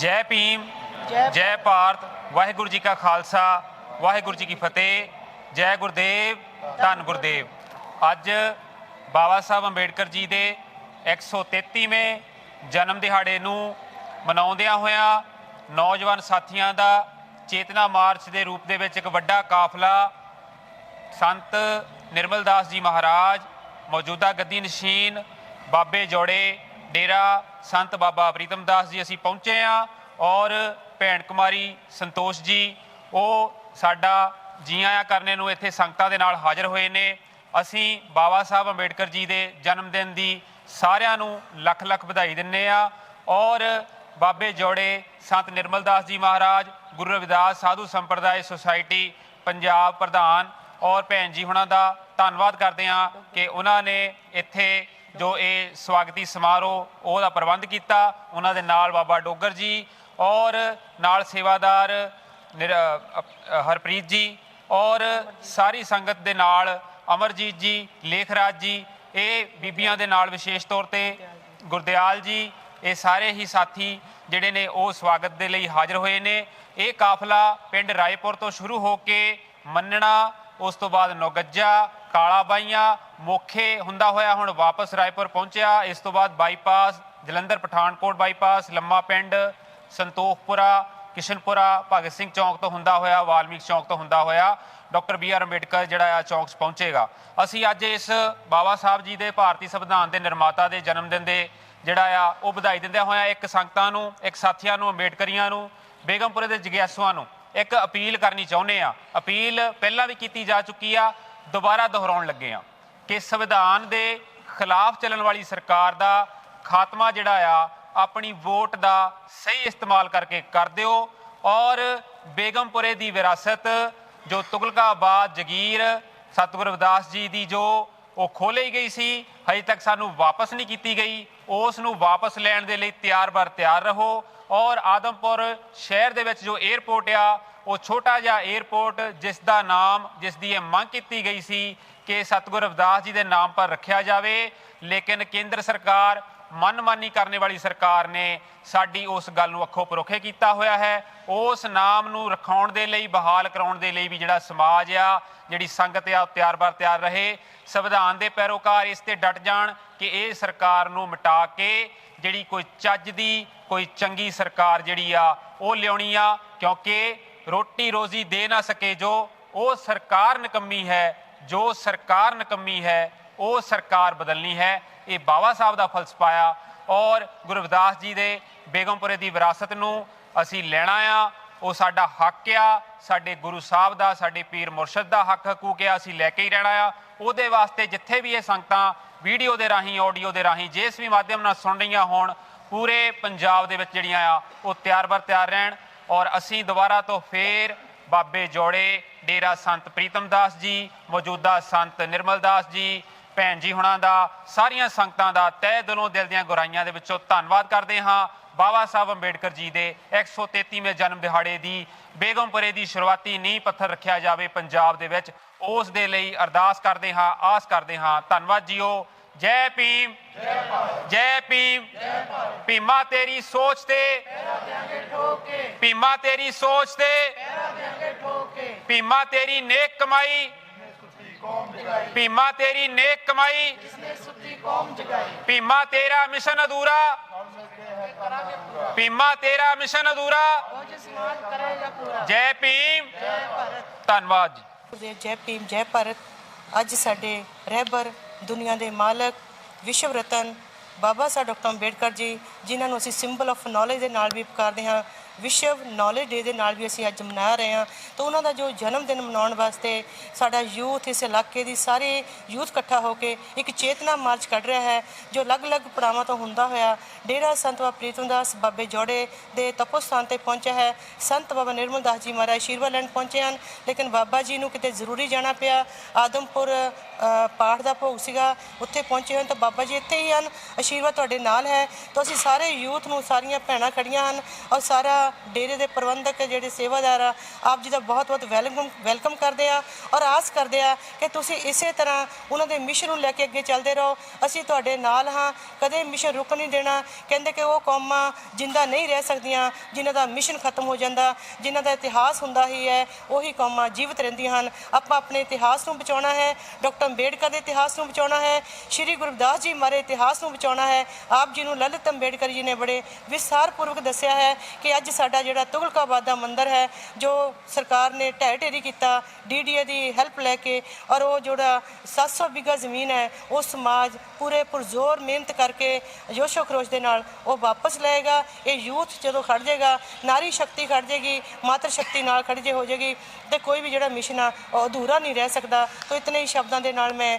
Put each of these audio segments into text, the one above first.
ਜੈ ਭੀਮ ਜੈ ਭਾਰਤ। ਵਾਹਿਗੁਰੂ ਜੀ ਕਾ ਖਾਲਸਾ ਵਾਹਿਗੁਰੂ ਜੀ ਕੀ ਫਤਿਹ ਜੈ ਗੁਰਦੇਵ ਧੰਨ ਗੁਰਦੇਵ। ਅੱਜ ਬਾਬਾ ਸਾਹਿਬ ਅੰਬੇਡਕਰ ਜੀ ਦੇ 133ਵੇਂ ਜਨਮ ਦਿਹਾੜੇ ਨੂੰ ਮਨਾਉਂਦਿਆਂ ਹੋਇਆਂ ਨੌਜਵਾਨ ਸਾਥੀਆਂ ਦਾ ਚੇਤਨਾ ਮਾਰਚ ਦੇ ਰੂਪ ਦੇ ਵਿੱਚ ਇੱਕ ਵੱਡਾ ਕਾਫਲਾ ਸੰਤ ਨਿਰਮਲ ਦਾਸ ਜੀ ਮਹਾਰਾਜ ਮੌਜੂਦਾ ਗੱਦੀ ਨਸ਼ੀਨ ਬਾਬੇ ਜੋੜੇ ਡੇਰਾ ਸੰਤ ਬਾਬਾ ਪ੍ਰੀਤਮ ਦਾਸ ਜੀ ਅਸੀਂ ਪਹੁੰਚੇ ਆ ਔਰ ਭੈਣ ਕੁਮਾਰੀ ਸੰਤੋਸ਼ ਜੀ, ਉਹ ਸਾਡਾ ਜੀ ਆਇਆਂ ਕਰਨੇ ਨੂੰ ਇੱਥੇ ਸੰਗਤਾਂ ਦੇ ਨਾਲ ਹਾਜ਼ਰ ਹੋਏ ਨੇ। ਅਸੀਂ ਬਾਬਾ ਸਾਹਿਬ ਅੰਬੇਡਕਰ ਜੀ ਦੇ ਜਨਮ ਦਿਨ ਦੀ ਸਾਰਿਆਂ ਨੂੰ ਲੱਖ ਲੱਖ ਵਧਾਈ ਦਿੰਨੇ ਆ ਔਰ ਬਾਬੇ ਜੋੜੇ ਸੰਤ ਨਿਰਮਲ ਦਾਸ ਜੀ ਮਹਾਰਾਜ, ਗੁਰੂ ਰਵਿਦਾਸ ਸਾਧੂ ਸੰਪਰਦਾਇ ਸੁਸਾਇਟੀ, ਪੰਜਾਬ ਪ੍ਰਧਾਨ ਔਰ ਭੈਣ ਜੀ ਹੁਣਾਂ ਦਾ ਧੰਨਵਾਦ ਕਰਦੇ ਹਾਂ ਕਿ ਉਹਨਾਂ ਨੇ ਇੱਥੇ ਜੋ ਇਹ ਸਵਾਗਤੀ ਸਮਾਰੋਹ ਉਹਦਾ ਪ੍ਰਬੰਧ ਕੀਤਾ, ਉਹਨਾਂ ਦੇ ਨਾਲ ਬਾਬਾ ਡੋਗਰ ਜੀ ਔਰ ਨਾਲ ਸੇਵਾਦਾਰ ਨਿਰ- ਹਰਪ੍ਰੀਤ ਜੀ ਔਰ ਸਾਰੀ ਸੰਗਤ ਦੇ ਨਾਲ ਅਮਰਜੀਤ ਜੀ, ਲੇਖਰਾਜ ਜੀ, ਇਹ ਬੀਬੀਆਂ ਦੇ ਨਾਲ ਵਿਸ਼ੇਸ਼ ਤੌਰ ਤੇ ਗੁਰਦਿਆਲ ਜੀ, ਇਹ ਸਾਰੇ ਹੀ ਸਾਥੀ ਜਿਹੜੇ ਨੇ ਉਹ ਸਵਾਗਤ ਦੇ ਲਈ ਹਾਜ਼ਰ ਹੋਏ ਨੇ। ਇਹ ਕਾਫਲਾ ਪਿੰਡ ਰਾਏਪੁਰ ਤੋਂ ਸ਼ੁਰੂ ਹੋ ਕੇ ਮੰਨਣਾ, ਉਸ ਤੋਂ ਬਾਅਦ ਨੌਗੱਜਾ ਕਾਲਾ ਬਾਈਆਂ ਮੋਖੇ ਹੁੰਦਾ ਹੋਇਆ ਹੁਣ ਵਾਪਸ ਰਾਏਪੁਰ ਪਹੁੰਚਿਆ। ਇਸ ਤੋਂ ਬਾਅਦ ਬਾਈਪਾਸ, ਜਲੰਧਰ ਪਠਾਨਕੋਟ ਬਾਈਪਾਸ, ਲੰਮਾ ਪਿੰਡ, ਸੰਤੋਖਪੁਰਾ, ਕਿਸ਼ਨਪੁਰਾ, ਭਗਤ ਸਿੰਘ ਚੌਂਕ ਤੋਂ ਹੁੰਦਾ ਹੋਇਆ, ਵਾਲਮੀਕ ਚੌਂਕ ਤੋਂ ਹੁੰਦਾ ਹੋਇਆ। ਡਾਕਟਰ ਬੀ ਆਰ ਅੰਬੇਡਕਰ ਜਿਹੜਾ ਆ ਚੌਂਕ 'ਚ ਪਹੁੰਚੇਗਾ। ਅਸੀਂ ਅੱਜ ਇਸ ਬਾਬਾ ਸਾਹਿਬ ਜੀ ਦੇ ਭਾਰਤੀ ਸੰਵਿਧਾਨ ਦੇ ਨਿਰਮਾਤਾ ਦੇ ਜਨਮ ਦਿਨ ਦੇ ਜਿਹੜਾ ਆ, ਉਹ ਵਧਾਈ ਦਿੰਦਿਆਂ ਹੋਇਆਂ ਇੱਕ ਸੰਗਤਾਂ ਨੂੰ, ਇੱਕ ਸਾਥੀਆਂ ਨੂੰ, ਅੰਬੇਡਕਰੀਆਂ ਨੂੰ, ਬੇਗਮਪੁਰੇ ਦੇ ਜਗਿਆਸੂਆਂ ਨੂੰ ਇੱਕ ਅਪੀਲ ਕਰਨੀ ਚਾਹੁੰਦੇ ਆ ਅਪੀਲ ਪਹਿਲਾਂ ਵੀ ਕੀਤੀ ਜਾ ਚੁੱਕੀ ਆ ਦੁਬਾਰਾ ਦੁਹਰਾਉਣ ਲੱਗੇ ਆ ਕਿ ਸੰਵਿਧਾਨ ਦੇ ਖਿਲਾਫ ਚੱਲਣ ਵਾਲੀ ਸਰਕਾਰ ਦਾ ਖਾਤਮਾ ਜਿਹੜਾ ਆ, ਆਪਣੀ ਵੋਟ ਦਾ ਸਹੀ ਇਸਤੇਮਾਲ ਕਰਕੇ ਕਰ ਦਿਓ ਔਰ ਬੇਗਮਪੁਰੇ ਦੀ ਵਿਰਾਸਤ, ਜੋ ਤੁਗਲਕਾਬਾਦ ਜਗੀਰ ਸਤਿਗੁਰੂ ਰਵਿਦਾਸ ਜੀ ਦੀ ਜੋ ਉਹ ਖੋਲ੍ਹੀ ਗਈ ਸੀ, ਹਜੇ ਤੱਕ ਸਾਨੂੰ ਵਾਪਸ ਨਹੀਂ ਕੀਤੀ ਗਈ। ਉਸ ਨੂੰ ਵਾਪਸ ਲੈਣ ਦੇ ਲਈ ਤਿਆਰ ਬਰ ਤਿਆਰ ਰਹੋ। ਔਰ ਆਦਮਪੁਰ ਸ਼ਹਿਰ ਦੇ ਵਿੱਚ ਜੋ 에ਅਰਪੋਰਟ ਆ, ਉਹ ਛੋਟਾ ਜਿਹਾ 에ਅਰਪੋਰਟ ਜਿਸ ਦਾ ਨਾਮ ਜਿਸ ਦੀ ਇਹ ਮੰਗ ਕੀਤੀ ਗਈ ਸੀ ਕਿ ਸਤਿਗੁਰੂ ਰਵਿਦਾਸ ਜੀ ਦੇ ਨਾਮ ਪਰ ਰੱਖਿਆ ਜਾਵੇ, ਲੇਕਿਨ ਕੇਂਦਰ ਸਰਕਾਰ ਮਨਮਾਨੀ ਕਰਨ ਵਾਲੀ ਸਰਕਾਰ ਨੇ ਸਾਡੀ ਉਸ ਗੱਲ ਨੂੰ ਅੱਖੋਂ ਪਰੋਖੇ ਕੀਤਾ ਹੋਇਆ ਹੈ। ਉਸ ਨਾਮ ਨੂੰ ਰਖਾਉਣ ਦੇ ਲਈ, ਬਹਾਲ ਕਰਾਉਣ ਦੇ ਲਈ ਵੀ ਜਿਹੜਾ ਸਮਾਜ ਆ, ਜਿਹੜੀ ਸੰਗਤ ਆ, ਉਹ ਤਿਆਰ ਬਰ ਤਿਆਰ ਰਹੇ। ਸੰਵਿਧਾਨ ਦੇ ਪੈਰੋਕਾਰ ਇਸ ਤੇ ਡਟ ਜਾਣ ਕਿ ਇਹ ਸਰਕਾਰ ਨੂੰ ਮਿਟਾ ਕੇ ਜਿਹੜੀ ਕੋਈ ਚੱਜ ਦੀ, ਕੋਈ ਚੰਗੀ ਸਰਕਾਰ ਜਿਹੜੀ ਆ, ਉਹ ਲਿਆਉਣੀ ਆ। ਕਿਉਂਕਿ ਰੋਟੀ ਰੋਜ਼ੀ ਦੇ ਨਾ ਸਕੇ ਜੋ, ਉਹ ਸਰਕਾਰ ਨਕੰਮੀ ਹੈ, ਜੋ ਸਰਕਾਰ ਨਕੰਮੀ ਹੈ ਉਹ ਸਰਕਾਰ ਬਦਲਣੀ ਹੈ। ਇਹ ਬਾਬਾ ਸਾਹਿਬ ਦਾ ਫਲਸਫਾ ਆ ਔਰ ਗੁਰੂ ਜੀ ਦੇ ਬੇਗਮਪੁਰੇ ਦੀ ਵਿਰਾਸਤ ਨੂੰ ਅਸੀਂ ਲੈਣਾ ਆ। ਉਹ ਸਾਡਾ ਹੱਕ ਆ। ਸਾਡੇ ਗੁਰੂ ਸਾਹਿਬ ਦਾ, ਸਾਡੇ ਪੀਰ ਮੁਰਸ਼ਦ ਦਾ ਹੱਕ ਹਕੂਕ ਆ। ਅਸੀਂ ਲੈ ਕੇ ਹੀ ਰਹਿਣਾ ਆ। ਉਹਦੇ ਵਾਸਤੇ ਜਿੱਥੇ ਵੀ ਇਹ ਸੰਗਤਾਂ ਵੀਡੀਓ ਦੇ ਰਾਹੀਂ, ਆਡੀਓ ਦੇ ਰਾਹੀਂ ਜਿਸ ਵੀ ਮਾਧਿਅਮ ਨਾਲ ਸੁਣ ਰਹੀਆਂ ਹੋਣ, ਪੂਰੇ ਪੰਜਾਬ ਦੇ ਵਿੱਚ ਜਿਹੜੀਆਂ ਆ, ਉਹ ਤਿਆਰ ਬਰ ਤਿਆਰ ਰਹਿਣ। ਔਰ ਅਸੀਂ ਦੁਬਾਰਾ ਤੋਂ ਫੇਰ ਬਾਬੇ ਜੋੜੇ, ਡੇਰਾ ਸੰਤ ਪ੍ਰੀਤਮ ਦਾਸ ਜੀ, ਮੌਜੂਦਾ ਸੰਤ ਨਿਰਮਲ ਦਾਸ ਜੀ ਭੈਣ ਜੀ ਹੁਣਾਂ ਦਾ, ਸਾਰੀਆਂ ਸੰਗਤਾਂ ਦਾ ਤਹਿ ਦਿਲੋਂ ਦਿਲ ਦੀਆਂ ਗੁਰਾਈਆਂ ਦੇ ਵਿੱਚੋਂ ਧੰਨਵਾਦ ਕਰਦੇ ਹਾਂ। ਬਾਬਾ ਸਾਹਿਬ ਅੰਬੇਡਕਰ ਜੀ ਦੇ 133ਵੇਂ ਜਨਮ ਦਿਹਾੜੇ ਦੀ, ਬੇਗਮਪੁਰੇ ਦੀ ਸ਼ੁਰੂਆਤੀ ਨੀਂਹ ਪੱਥਰ ਰੱਖਿਆ ਜਾਵੇ ਪੰਜਾਬ ਦੇ ਵਿੱਚ, ਉਸ ਦੇ ਲਈ ਅਰਦਾਸ ਕਰਦੇ ਹਾਂ, ਆਸ ਕਰਦੇ ਹਾਂ। ਧੰਨਵਾਦ ਜੀਓ। ਜੈ ਭੀਮ। ਜੈ ਭਾਰਤ ਜੈ ਭੀਮ। ਜੈ ਭਾਰਤ ਭੀਮਾ ਤੇਰੀ ਸੋਚ ਤੇ। ਭੀਮਾ ਤੇਰੀ ਸੋਚ ਤੇ। ਭੀਮਾ ਤੇਰੀ ਨੇਕ ਕਮਾਈ। ਭੀਮਾ ਤੇਰੀ ਨੇਕ ਕਮਾਈ। ਭੀਮਾ ਤੇਰਾ ਮਿਸ਼ਨ ਅਧੂਰਾ। ਭੀਮਾ ਤੇਰਾ ਮਿਸ਼ਨ ਅਧੂਰਾ। ਜੈ ਭੀਮ। ਧੰਨਵਾਦ ਜੀ। ਜੈ ਭੀਮ, ਜੈ ਭਾਰਤ। ਅੱਜ ਸਾਡੇ ਰਹਿਬਰ, ਦੁਨੀਆ ਦੇ ਮਾਲਕ ਵਿਸ਼ਵ ਰਤਨ ਬਾਬਾ ਸਾਹਿਬ ਡਾਕਟਰ ਅੰਬੇਡਕਰ ਜੀ, ਜਿਨ੍ਹਾਂ ਨੂੰ ਅਸੀਂ ਸਿੰਬਲ ਆਫ ਨੌਲੇਜ ਦੇ ਨਾਲ ਵੀ ਪੁਕਾਰਦੇ ਹਾਂ। ਵਿਸ਼ਵ ਨੌਲੇਜ ਡੇ ਦੇ ਨਾਲ ਵੀ ਅਸੀਂ ਅੱਜ ਮਨਾ ਰਹੇ ਹਾਂ। ਤਾਂ ਉਹਨਾਂ ਦਾ ਜੋ ਜਨਮ ਦਿਨ ਮਨਾਉਣ ਵਾਸਤੇ ਸਾਡਾ ਯੂਥ ਇਸ ਇਲਾਕੇ ਦੀ ਸਾਰੇ ਯੂਥ ਇਕੱਠਾ ਹੋ ਕੇ ਇੱਕ ਚੇਤਨਾ ਮਾਰਚ ਕੱਢ ਰਿਹਾ ਹੈ, ਜੋ ਅਲੱਗ-ਅਲੱਗ ਪੜਾਵਾਂ ਤੋਂ ਹੁੰਦਾ ਹੋਇਆ ਡੇਰਾ ਸੰਤ ਬਾਬਾ ਪ੍ਰੀਤਮ ਦਾਸ, ਬਾਬੇ ਜੋੜੇ ਦੇ ਤਪੋਸਥਾਨ ਤੇ ਪਹੁੰਚਿਆ ਹੈ। ਸੰਤ ਬਾਬਾ ਨਿਰਮਲ ਦਾਸ ਜੀ ਮਹਾਰਾਜ ਆਸ਼ੀਰਵਾਦ ਲੈਣ ਪਹੁੰਚੇ ਹਨ, ਲੇਕਿਨ ਬਾਬਾ ਜੀ ਨੂੰ ਕਿਤੇ ਜ਼ਰੂਰੀ ਜਾਣਾ ਪਿਆ। ਆਦਮਪੁਰ ਪਾਠ ਦਾ ਭੋਗ ਸੀਗਾ, ਉੱਥੇ ਪਹੁੰਚੇ ਹਨ ਤਾਂ ਬਾਬਾ ਜੀ ਇੱਥੇ ਹੀ ਹਨ। ਆਸ਼ੀਰਵਾਦ ਤੁਹਾਡੇ ਨਾਲ ਹੈ। ਤਾਂ ਅਸੀਂ ਸਾਰੇ ਯੂਥ ਨੂੰ, ਸਾਰੀਆਂ ਭੈਣਾਂ ਖੜੀਆਂ ਹਨ ਔਰ ਸਾਰਾ ਡੇਰੇ ਦੇ ਪ੍ਰਬੰਧਕ ਜਿਹੜੇ ਸੇਵਾਦਾਰ ਆ, ਆਪ ਜੀ ਦਾ ਬਹੁਤ-ਬਹੁਤ ਵੈਲਕਮ ਵੈਲਕਮ ਕਰਦੇ ਆ ਔਰ ਆਸ ਕਰਦੇ ਆ ਕਿ ਤੁਸੀਂ ਇਸੇ ਤਰ੍ਹਾਂ ਉਹਨਾਂ ਦੇ ਮਿਸ਼ਨ ਨੂੰ ਲੈ ਕੇ ਅੱਗੇ ਚੱਲਦੇ ਰਹੋ। ਅਸੀਂ ਤੁਹਾਡੇ ਨਾਲ ਹਾਂ, ਕਦੇ ਮਿਸ਼ਨ ਰੁਕ ਨਹੀਂ ਦੇਣਾ। ਕਹਿੰਦੇ ਕਿ ਉਹ ਕੌਮਾਂ ਜਿੰਦਾ ਨਹੀਂ ਰਹਿ ਸਕਦੀਆਂ, ਜਿਨ੍ਹਾਂ ਦਾ ਮਿਸ਼ਨ ਖਤਮ ਹੋ ਜਾਂਦਾ, ਜਿਨ੍ਹਾਂ ਦਾ ਇਤਿਹਾਸ ਹੁੰਦਾ ਹੀ ਹੈ, ਉਹੀ ਕੌਮਾਂ ਜੀਵਤ ਰਹਿੰਦੀਆਂ ਹਨ। ਆਪਾਂ ਆਪਣੇ ਇਤਿਹਾਸ ਨੂੰ ਬਚਾਉਣਾ ਹੈ, ਡਾਕਟਰ ਅੰਬੇਡਕਰ ਦੇ ਇਤਿਹਾਸ ਨੂੰ ਬਚਾਉਣਾ ਹੈ, ਸ਼੍ਰੀ ਗੁਰਦਾਸ ਜੀ ਮਾਰੇ ਇਤਿਹਾਸ ਨੂੰ ਬਚਾਉਣਾ ਹੈ, ਆਪ ਜੀ ਨੂੰ ਲਲਿਤ ਅੰਬੇਡਕਰ ਜੀ ਨੇ ਬੜੇ ਵਿਸਥਾਰਪੂਰਵਕ ਦੱਸਿਆ ਹੈ ਕਿ ਅੱਜ ਸਾਡਾ ਜਿਹੜਾ ਤੁਗਲਕਾਬਾਦ ਦਾ ਮੰਦਿਰ ਹੈ, ਜੋ ਸਰਕਾਰ ਨੇ ਢਹਿ ਢੇਰੀ ਕੀਤਾ ਡੀਡੀਏ ਦੀ ਹੈਲਪ ਲੈ ਕੇ, ਔਰ ਉਹ ਜਿਹੜਾ 700 ਬਿਗਾ ਜ਼ਮੀਨ ਹੈ, ਉਹ ਸਮਾਜ ਪੂਰੇ ਪੁਰਜ਼ੋਰ ਮਿਹਨਤ ਕਰਕੇ ਜੋਸ਼ੋ ਖਰੋਸ਼ ਦੇ ਨਾਲ ਉਹ ਵਾਪਸ ਲਏਗਾ। ਇਹ ਯੂਥ ਜਦੋਂ ਖੜ ਜਾਏਗਾ, ਨਾਰੀ ਸ਼ਕਤੀ ਖੜ ਜਾਏਗੀ, ਮਾਤਰ ਸ਼ਕਤੀ ਨਾਲ ਖੜੀ ਜੇ ਹੋ ਜਾਏਗੀ, ਤੇ ਕੋਈ ਵੀ ਜਿਹੜਾ ਮਿਸ਼ਨ ਆ, ਉਹ ਅਧੂਰਾ ਨਹੀਂ ਰਹਿ ਸਕਦਾ। ਤੋ ਇਤਨੇ ਹੀ ਸ਼ਬਦਾਂ ਦੇ ਨਾਲ ਮੈਂ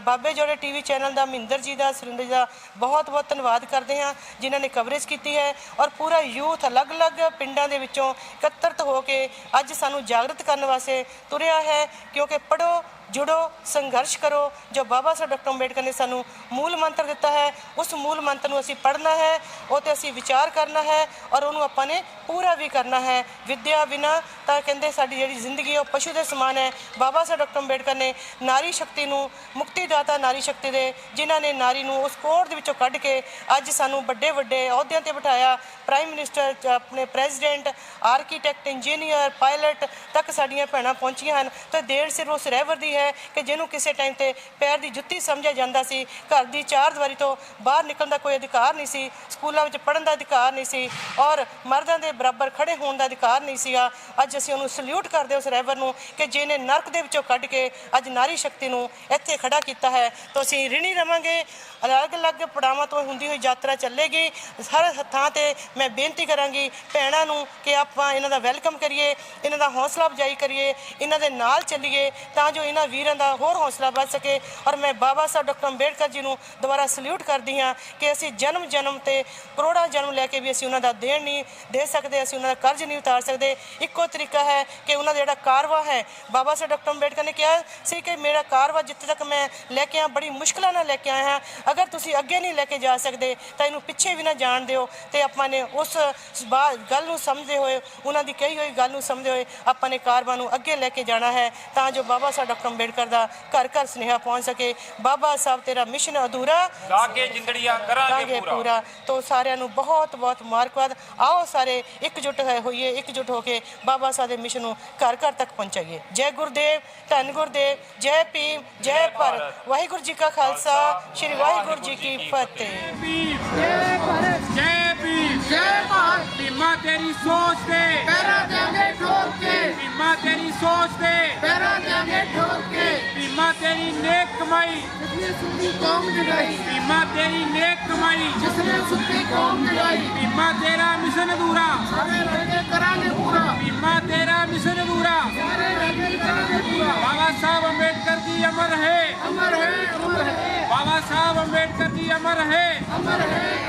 ਬਾਬੇ ਜੋੜੇ ਟੀਵੀ ਚੈਨਲ ਦਾ, ਮਹਿੰਦਰ ਜੀ ਦਾ, ਸੁਰਿੰਦਰ ਜੀ ਦਾ ਬਹੁਤ ਬਹੁਤ ਧੰਨਵਾਦ ਕਰਦੇ ਹਾਂ, ਜਿਨ੍ਹਾਂ ਨੇ ਕਵਰੇਜ ਕੀਤੀ ਹੈ, ਔਰ ਪੂਰਾ ਯੂਥ ਅਲੱਗ-ਅਲੱਗ ਅਲੱਗ ਪਿੰਡਾਂ ਦੇ ਵਿੱਚੋਂ ਇਕੱਤਰਤ ਹੋ ਕੇ ਅੱਜ ਸਾਨੂੰ ਜਾਗਰਤ ਕਰਨ ਵਾਸਤੇ ਤੁਰਿਆ ਹੈ, ਕਿਉਂਕਿ ਪੜੋ ਜੁੜੋ, ਸੰਘਰਸ਼ ਕਰੋ। ਜੋ ਬਾਬਾ ਸਾਹਿਬ ਡਾਕਟਰ ਅੰਬੇਡਕਰ ਨੇ ਸਾਨੂੰ ਮੂਲ ਮੰਤਰ ਦਿੱਤਾ ਹੈ, ਉਸ ਮੂਲ ਮੰਤਰ ਨੂੰ ਅਸੀਂ ਪੜ੍ਹਨਾ ਹੈ, ਉਹ ਤੇ ਅਸੀਂ ਵਿਚਾਰ ਕਰਨਾ ਹੈ ਔਰ ਉਹਨੂੰ ਆਪਾਂ ਨੇ ਪੂਰਾ ਵੀ ਕਰਨਾ ਹੈ। ਵਿਦਿਆ ਬਿਨਾ ਤਾਂ ਕਹਿੰਦੇ ਸਾਡੀ ਜਿਹੜੀ ਜ਼ਿੰਦਗੀ ਹੈ, ਉਹ ਪਸ਼ੂ ਦੇ ਸਮਾਨ ਹੈ। ਬਾਬਾ ਸਾਹਿਬ ਡਾਕਟਰ ਅੰਬੇਡਕਰ ਨੇ ਨਾਰੀ ਸ਼ਕਤੀ ਨੂੰ ਮੁਕਤੀ ਦਾਤਾ ਨਾਰੀ ਸ਼ਕਤੀ ਦੇ, ਜਿਨ੍ਹਾਂ ਨੇ ਨਾਰੀ ਨੂੰ ਉਸ ਕੋਰ ਦੇ ਵਿੱਚੋਂ ਕੱਢ ਕੇ ਅੱਜ ਸਾਨੂੰ ਵੱਡੇ ਵੱਡੇ ਅਹੁਦਿਆਂ ਤੇ ਬਿਠਾਇਆ। ਪ੍ਰਾਈਮ ਮਿਨਿਸਟਰ ਆਪਣੇ ਪ੍ਰੈਜ਼ੀਡੈਂਟ ਆਰਕੀਟੈਕਟ ਇੰਜੀਨੀਅਰ ਪਾਇਲਟ ਤੱਕ ਸਾਡੀਆਂ ਭੈਣਾਂ ਪਹੁੰਚੀਆਂ ਹਨ। ਤੇ ਦੇਰ ਸਿਰ ਉਸ ਰਹਿਵਰ ਦੀ ਹੈ ਕਿ ਜਿਹਨੂੰ ਕਿਸੇ ਟਾਈਮ ਤੇ ਪੈਰ ਦੀ ਜੁੱਤੀ ਸਮਝਿਆ ਜਾਂਦਾ ਸੀ, ਘਰ ਦੀ ਚਾਰ ਦੀਵਾਰੀ ਤੋਂ ਬਾਹਰ ਨਿਕਲਣ ਦਾ ਕੋਈ ਅਧਿਕਾਰ ਨਹੀਂ ਸੀ, ਸਕੂਲਾਂ ਵਿੱਚ ਪੜ੍ਹਨ ਦਾ ਅਧਿਕਾਰ ਨਹੀਂ ਸੀ ਔਰ ਮਰਦਾਂ ਦੇ ਬਰਾਬਰ ਖੜੇ ਹੋਣ ਦਾ ਅਧਿਕਾਰ ਨਹੀਂ ਸੀਗਾ। ਅੱਜ ਅਸੀਂ ਉਹਨੂੰ ਸਲੂਟ ਕਰਦੇ ਉਸ ਰਹਿਵਰ ਨੂੰ ਕਿ ਜਿਹਨੇ ਨਰਕ ਦੇ ਵਿੱਚੋਂ ਕੱਢ ਕੇ ਅੱਜ ਨਾਰੀ ਸ਼ਕਤੀ ਨੂੰ ਇੱਥੇ ਖੜਾ ਕੀਤਾ ਹੈ। ਤਾਂ ਅਸੀਂ ਰਿਣੀ ਰਵਾਂਗੇ। ਅਲੱਗ-ਅਲੱਗ ਪੜਾਵਾਂ ਤੋਂ ਹੁੰਦੀ ਹੋਈ ਯਾਤਰਾ ਚੱਲੇਗੀ। ਹਰ ਥਾਂ ਤੇ ਮੈਂ ਬੇਨਤੀ ਕਰਾਂਗੀ ਭੈਣਾਂ ਨੂੰ ਕਿ ਆਪਾਂ ਇਹਨਾਂ ਦਾ ਵੈਲਕਮ ਕਰੀਏ, ਇਹਨਾਂ ਦਾ ਹੌਸਲਾ ਅਫਜ਼ਾਈ ਕਰੀਏ, ਇਹਨਾਂ ਦੇ ਨਾਲ ਚੱਲੀਏ ਤਾਂ ਜੋ ਇਹਨਾਂ ਵੀਰਾਂ ਦਾ ਹੋਰ ਹੌਸਲਾ ਵੱਧ ਸਕੇ। ਔਰ ਮੈਂ ਬਾਬਾ ਸਾਹਿਬ ਡਾਕਟਰ ਅੰਬੇਡਕਰ ਜੀ ਨੂੰ ਦੁਬਾਰਾ ਸਲੂਟ ਕਰਦੀ ਹਾਂ ਕਿ ਅਸੀਂ ਜਨਮ ਜਨਮ ਤੇ ਕਰੋੜਾਂ ਜਨਮ ਲੈ ਕੇ ਵੀ ਅਸੀਂ ਉਹਨਾਂ ਦਾ ਦੇਣ ਨਹੀਂ ਦੇ ਸਕਦੇ, ਅਸੀਂ ਉਹਨਾਂ ਦਾ ਕਰਜ਼ ਨਹੀਂ ਉਤਾਰ ਸਕਦੇ। ਇੱਕੋ ਤਰੀਕਾ ਹੈ ਕਿ ਉਹਨਾਂ ਦਾ ਜਿਹੜਾ ਕਾਰਵਾ ਹੈ, ਬਾਬਾ ਸਾਹਿਬ ਡਾਕਟਰ ਅੰਬੇਡਕਰ ਨੇ ਕਿਹਾ ਸੀ ਕਿ ਮੇਰਾ ਕਾਰਵਾ ਜਿੱਥੇ ਤੱਕ ਮੈਂ ਲੈ ਕੇ ਆ ਬੜੀ ਮੁਸ਼ਕਲਾਂ ਨਾਲ ਲੈ ਕੇ ਆਇਆ ਹਾਂ। ਅਗਰ ਤੁਸੀਂ ਅੱਗੇ ਨਹੀਂ ਲੈ ਕੇ ਜਾ ਸਕਦੇ, ਤਾਂ ਇਹਨੂੰ ਪਿੱਛੇ ਵੀ ਨਾ ਜਾਣ ਦਿਓ ਤੇ ਆਪਾਂ ਨੇ ਉਸ ਬਾ- ਗੱਲ ਨੂੰ ਸਮਝਦੇ ਹੋਏ, ਉਹਨਾਂ ਦੀ ਕਹੀ ਹੋਈ ਗੱਲ ਨੂੰ ਸਮਝਦੇ ਹੋਏ ਆਪਾਂ ਨੇ ਕਾਰਵਾ ਨੂੰ ਅੱਗੇ ਲੈ ਕੇ ਜਾਣਾ ਹੈ। ਤਾਂ ਜੋ ਬਾਬਾ ਸਾਹਿਬ ਡਾਕਟਰ ਅੰਬੇਡਕਰ ਦਾ ਘਰ ਘਰ ਸੁਨੇਹਾ ਪਹੁੰਚ ਸਕੇ। ਬਾਬਾ ਸਾਹਿਬ ਤੇਰਾ ਮਿਸ਼ਨ ਅਧੂਰਾ। ਲਾਗੇ ਜਿੰਦੜੀਆਂ ਕਰਾਂਗੇ ਪੂਰਾ। ਪੂਰਾ। ਤੋਂ ਸਾਰਿਆਂ ਨੂੰ ਬਹੁਤ ਬਹੁਤ ਮੁਬਾਰਕਬਾਦ। ਆਓ ਸਾਰੇ ਇਕਜੁੱਟ ਹੋਏ ਹੋਈਏ ਇਕਜੁੱਟ ਹੋ ਕੇ ਬਾਬਾ ਸਾਹਿਬ ਦੇ ਮਿਸ਼ਨ ਨੂੰ ਘਰ ਘਰ ਤੱਕ ਪਹੁੰਚਾਈਏ। ਜੈ ਗੁਰਦੇਵ ਧੰਨ ਗੁਰਦੇਵ ਜੈ ਭੀਮ ਜੈ ਭਾਰਤ। ਵਾਹਿਗੁਰੂ ਜੀ ਕਾ ਖਾਲਸਾ ਸ੍ਰੀ ਵਾਹਿਗੁਰੂ ਜੀ ਕੀ ਫਤਿਹ। ਜੈ ਭਾਰਤ। ਜੈ ਭੀਮ। ਜੈ ਭਾਰਤ। ਭੀਮਾ ਤੇਰੀ ਸੋਚ ਤੇ। ਪੈਰਾਂ ਦਿਆਂਗੇ ਠੋਕ ਕੇ। ਭੀਮਾ ਤੇਰੀ ਸੋਚ ਤੇ। ਭੀਮਾ ਤੇਰੀ ਨੇਕ ਕਮਾਈ। ਜਿਸਨੇ ਸੁੱਤੀ ਕੌਮ ਜਗਾਈ। ਭੀਮਾ ਤੇਰੀ ਨੇਕ ਕਮਾਈ। ਜਿਸਨੇ ਸੁੱਤੀ ਕੌਮ ਜਗਾਈ। ਭੀਮਾ ਤੇਰਾ ਮਿਸ਼ਨ ਅਧੂਰਾ। ਸਾਰੇ ਰਲ ਕੇ ਕਰਾਂਗੇ ਪੂਰਾ। ਭੀਮਾ ਤੇਰਾ ਮਿਸ਼ਨ ਅਧੂਰਾ। ਸਾਰੇ ਰਲ ਕੇ ਕਰਾਂਗੇ ਪੂਰਾ। ਬਾਬਾ ਸਾਹਿਬ ਅੰਬੇਡਕਰ ਜੀ ਅਮਰ ਹੈ। ਅਮਰ ਹੈ ਅਮਰ ਹੈ। ਬਾਬਾ ਸਾਹਿਬ ਅੰਬੇਡਕਰ ਜੀ ਅਮਰ ਹੈ। ਅਮਰ ਹੈ।